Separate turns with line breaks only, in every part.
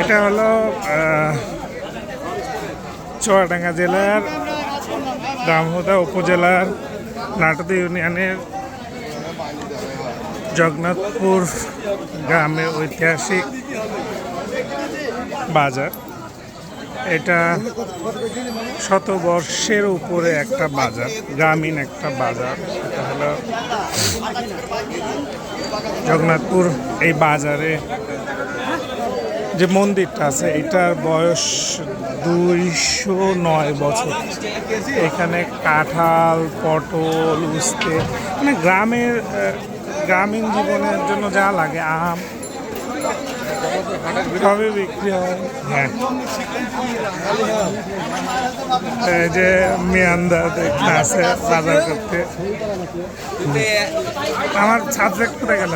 এটা হলো চুয়াডাঙ্গা জেলার রামহুদা উপজেলার নাটদী ইউনিয়নের জগন্নাথপুর গ্রামের ঐতিহাসিক বাজার। এটা শতবর্ষের উপরে একটা বাজার, গ্রামীণ একটা বাজার। সেটা হলো জগন্নাথপুর এই বাজারে যে মন্দিরটা আছে, এটার বয়স দুইশো নয় বছর। এখানে কাঁঠাল, পটল, উস্তে মানে গ্রামের গ্রামীণ জীবনের জন্য যা লাগে, আম, সবই বিক্রি হয়। হ্যাঁ। এই যে মিয়ান্দা দেখতে আছে বাজার করতে। আমার সাবজেক্ট কোথায় গেল?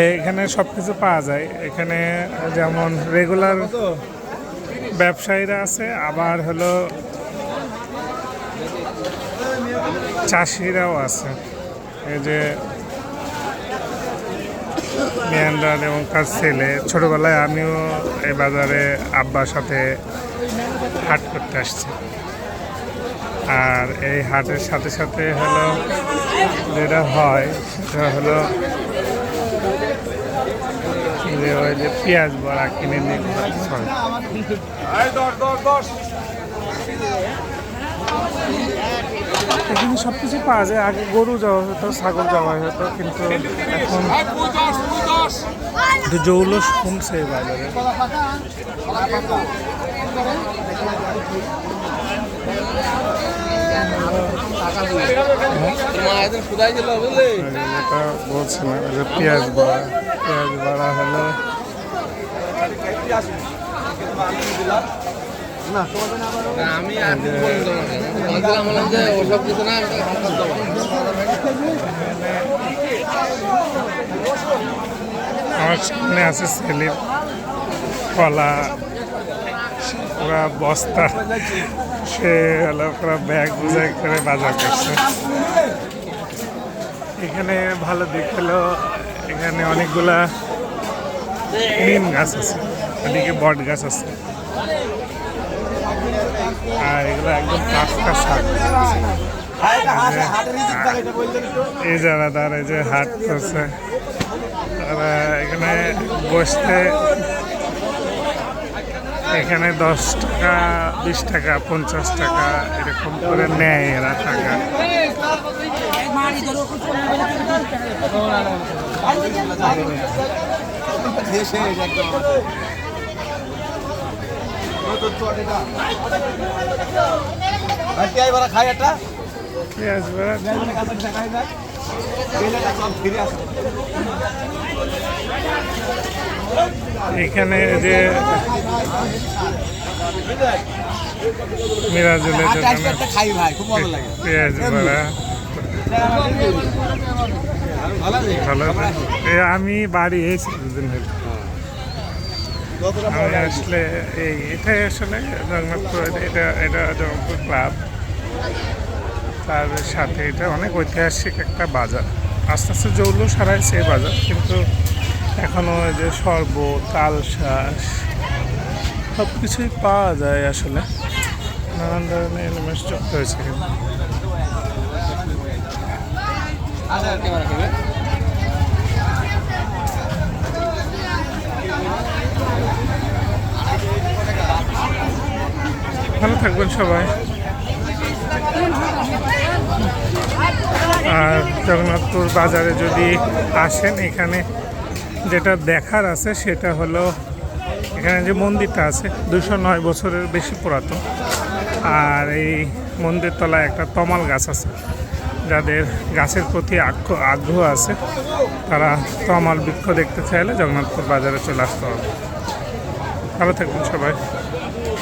এখানে সব কিছু পাওয়া যায়। এখানে যেমন রেগুলার ব্যবসায়ীরা আছে, আবার হলো চাষিরাও আছে। এই যে মিয়ান্ডার এবং তার ছেলে, ছোটোবেলায় আমিও এই বাজারে আব্বার সাথে হাট করতে আসছি। আর এই হাটের সাথে সাথে হলো যেটা হয়, সেটা হলো যে ওই যে পেঁয়াজ বড়া কিনে নিয়ে হয় এখানে সব কিছু পাওয়া যায়। আগে গরু যাওয়া হতো ছাগল যাওয়া হতো কিন্তু এখন জৌলস কমছে বাজারে। যে পেঁয়াজ বড়া পেঁয়াজ বড়া হলো
আমি
আমার সামনে আছে সেলিম কলা পুরা বস্তা সে হলো পুরো ব্যাগ বুঝাই করে বাজার করছে। এখানে ভালো দিক হলো এখানে অনেকগুলা নিম গাছ আছে, এদিকে বট গাছ আছে। আর এগুলো একদম টাটকা শাক। এই যারা তারা এই যে হাট করছে তারা এখানে বসতে এখানে দশ টাকা বিশ টাকা পঞ্চাশ টাকা এরকম করে নেয় এরা টাকা। পেঁয়াজ বেড়া এখানে যে মিরাজুলের পেঁয়াজ ভালো আমি বাড়ি এসেছি দুদিন হলো। আমি আসলে এই এটাই আসলে জগন্নাথপুর এটা এটা জগন্নাথপুর ক্লাব তার সাথে এটা অনেক ঐতিহাসিক একটা বাজার। আস্তে আস্তে জৌল সারাইছে এই বাজার, কিন্তু এখনও যে শরবত, তালশাঁস সব কিছুই পাওয়া যায় আসলে। নানান ধরনের এলিমেন্টস যুক্ত হয়েছে কিন্তু। ভালো থাকবেন সবাই। আর জগন্নাথপুর বাজারে যদি আসেন, এখানে যেটা দেখার আছে সেটা হলো এখানে যে মন্দিরটা আছে, দুশো নয় বছরের বেশি পুরাতন। আর এই মন্দির তলায় একটা তমাল গাছ আছে, যাদের গাছের প্রতি আগ্রহ আগ্রহ আছে, তারা তমাল বৃক্ষ দেখতে চাইলে জগন্নাথপুর বাজারে চলে আসতে হবে। ভালো থাকবেন সবাই।